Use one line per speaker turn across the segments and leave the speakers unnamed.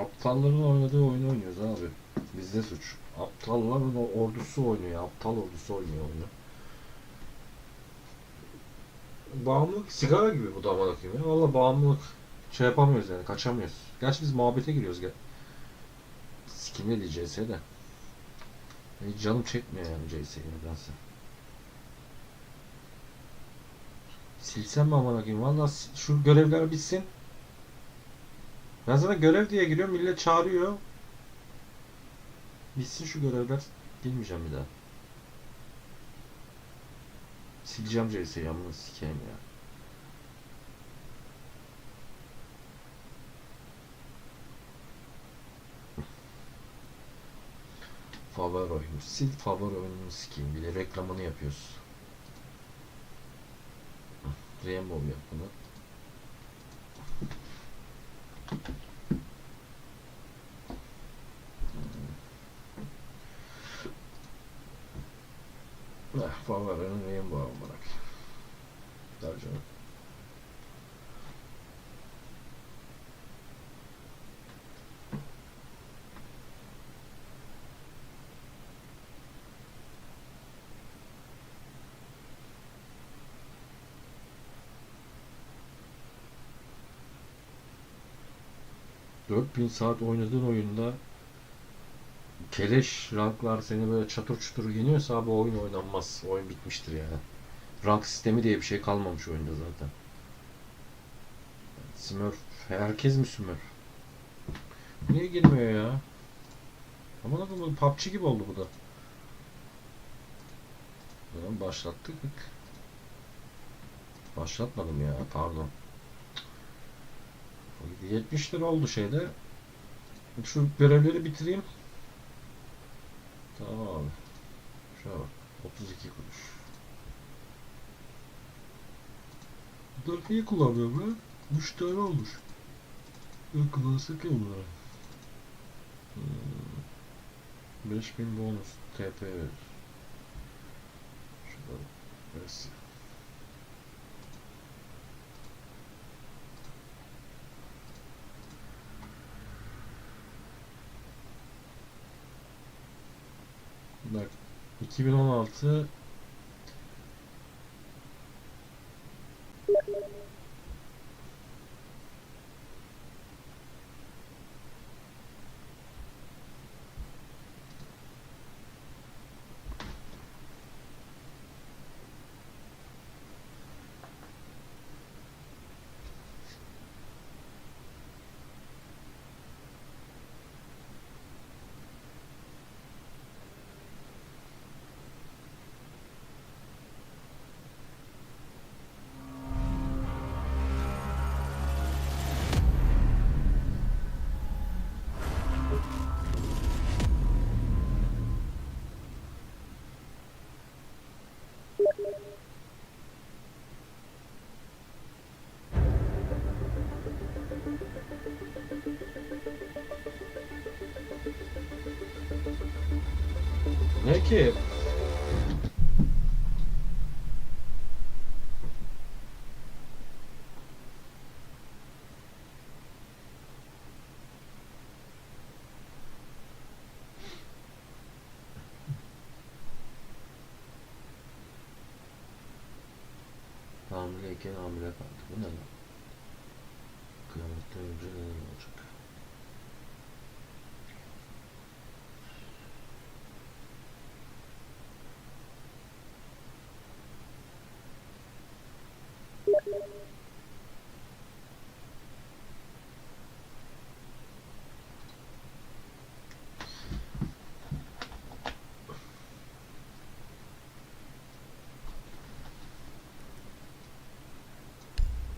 Aptalların oynadığı oyunu oynuyoruz abi. Bizde suç. Aptalların ordusu oynuyor. Aptal ordusu oynuyor oyunu. Bağımlılık sigara gibi bu da amına. Valla bağımlılık şey yapamıyoruz yani kaçamıyoruz. Gerçi biz muhabbete giriyoruz gel. Sikimli CS de. Hiç canım çekmiyor yani CS'yi nedense. Silsem mi amına koyayım? Valla şu görevler bitsin. Ben zaten görev diye giriyorum. Millet çağırıyor. Bitsin şu görevler. Girmeyeceğim bir daha. Sileceğim CS'yi amına sikeyim ya. Favori oyunu. Sil favori oyununu sikeyim. Bir de reklamını yapıyoruz. Rainbow yap bunu. Ne, van veren én valamnak. Nagyon. 4000 saat oynadığın oyunda keleş ranklar seni böyle çatır çutur yeniyorsa abi oyun oynanmaz. Oyun bitmiştir yani. Rank sistemi diye bir şey kalmamış oyunda zaten. Smurf. Herkes mi Smurf? Niye girmiyor ya? Aman adamım PUBG gibi oldu bu da. Başlattık. Başlatmadım ya pardon. 70 lira oldu şeyde. Şu görevleri bitireyim. Tamam abi. Şuna bak. 32 kuruş. Bunları niye kullanmıyorum ben? 3 tane olmuş. Ben kullansak ya bunları. Hmm. 5000 bonus. TP verir. Şurada. Versin. Bak 2016 Ne ki? Hamileyken hamile kaldı. Bu ne lan? Kıyametten önce neler olacak?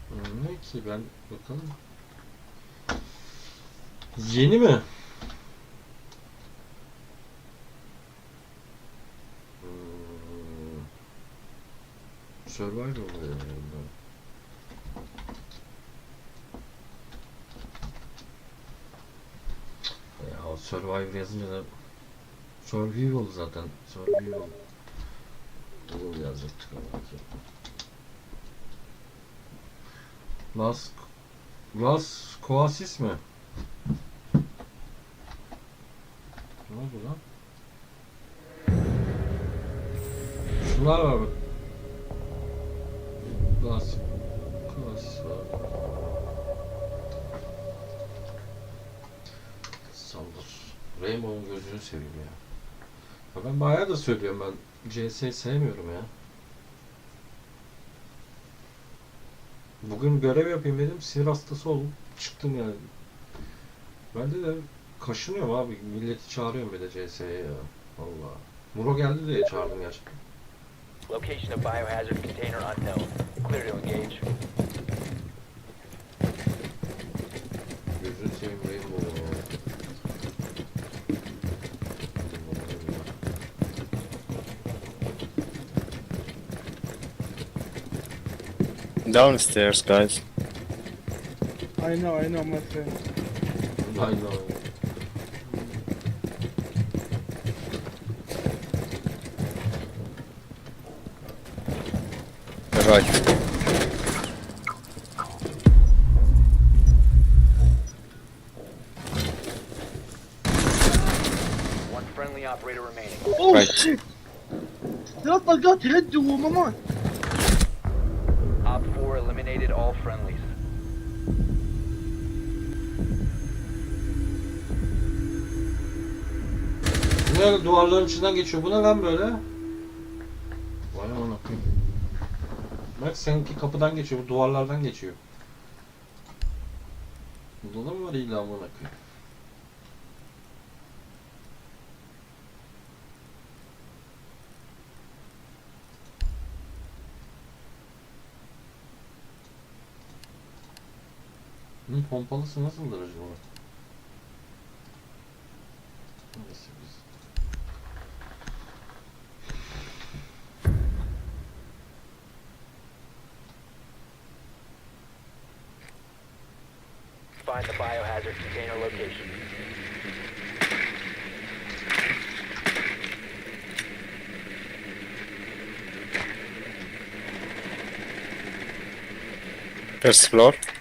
Hmm, Ne ki ben bakalım. Yeni mi? Hmm. Survivor oluyor yani. Ya Survivor yazınca da Survival zaten. Survival. Olur yazacaktık ama. Las Las Koasis mi? Ne oldu lan? Şunlar var bak. Las Koasis var. Saldır. Rainbow'un gözünü seveyim ya. ya. Ben bayağı da söylüyorum ben CS'yi sevmiyorum ya. Bugün görev yapayım dedim. Sinir hastası oldum. Çıktım yani. Ben de kaşınıyorum abi. Milleti çağırıyorum bir de CS'ye ya. Valla. Muro geldi diye çağırdım gerçekten.
Location of biohazard container unknown. Clear to engage.
Downstairs, guys.
I know, I know, my friend.
Aynen aynen.
Right.
One friendly operator remaining.
Oh
Right.
shit! Help, I got hit, the woman. man.
Op 4 eliminated all friendlies.
Bu ne duvarların içinden geçiyor. Bu ne lan böyle? Vay aman akıyım. Bak seninki kapıdan geçiyor. Bu duvarlardan geçiyor. Burada da mı var illa aman akıyım? Bunun pompalısı nasıldır acaba? Neyse biz
Find the biohazard container location.
First floor.